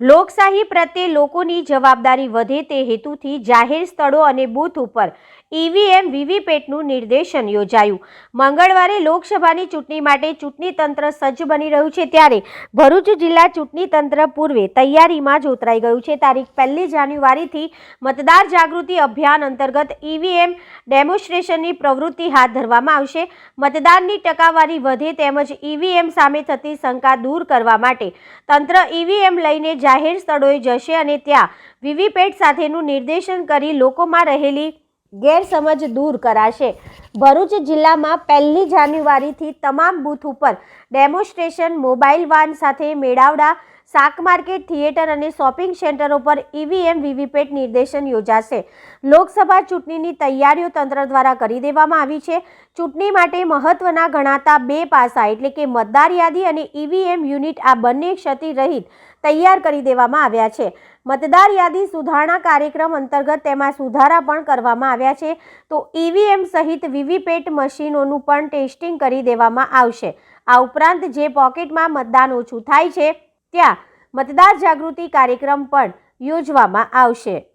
લોકશાહી પ્રત્યે લોકોની જવાબદારી વધે તે હેતુથી જાહેર સ્થળો અને બૂથ ઉપર ઈવીએમ વીવીપેટનું નિર્દેશન યોજાયું. મંગળવારે લોકસભાની ચૂંટણી માટે ચૂંટણી તંત્ર સજ્જ બની રહ્યું છે ત્યારે ભરૂચ જિલ્લા ચૂંટણી તંત્ર પૂર્વે તૈયારીમાં જ ઉતરાઈ ગયું છે. તારીખ પહેલી જાન્યુઆરીથી મતદાર જાગૃતિ અભિયાન અંતર્ગત ઈવીએમ ડેમોન્સ્ટ્રેશનની પ્રવૃત્તિ હાથ ધરવામાં આવશે. મતદાનની ટકાવારી વધે તેમજ ઈવીએમ સામે થતી શંકા દૂર કરવા માટે તંત્ર ઈવીએમ લઈને જાહેર સ્થળોએ જશે અને ત્યાં વીવીપેટ સાથેનું નિર્દેશન કરી લોકોમાં રહેલી ગેરસમજ દૂર કરાશે. ભરૂચ જિલ્લામાં પહેલી જાન્યુઆરીથી તમામ બૂથ ઉપર ડેમોન્સ્ટ્રેશન, મોબાઈલ વાન સાથે મેળાવડા, શાક માર્કેટ, થિયેટર અને શોપિંગ સેન્ટરો પર ઈવીએમ, વીવીપેટ નિર્દેશન યોજાશે. લોકસભા ચૂંટણીની તૈયારીઓ તંત્ર દ્વારા કરી દેવામાં આવી છે. ચૂંટણી માટે મહત્વના ગણાતા બે પાસા એટલે કે મતદાર યાદી અને ઈવીએમ યુનિટ આ બંને ક્ષતિરહિત તૈયાર કરી દેવામાં આવ્યા છે. મતદાર યાદી સુધારણા કાર્યક્રમ અંતર્ગત તેમાં સુધારા પણ કરવામાં આવ્યા છે. તો ઈવીએમ સહિત વીવીપેટ મશીનોનું પણ ટેસ્ટિંગ કરી દેવામાં આવશે. આ ઉપરાંત જે પોકેટમાં મતદાન ઓછું થાય છે, ત્યાં મતદાર જાગૃતિ કાર્યક્રમ પણ યોજવામાં આવશે.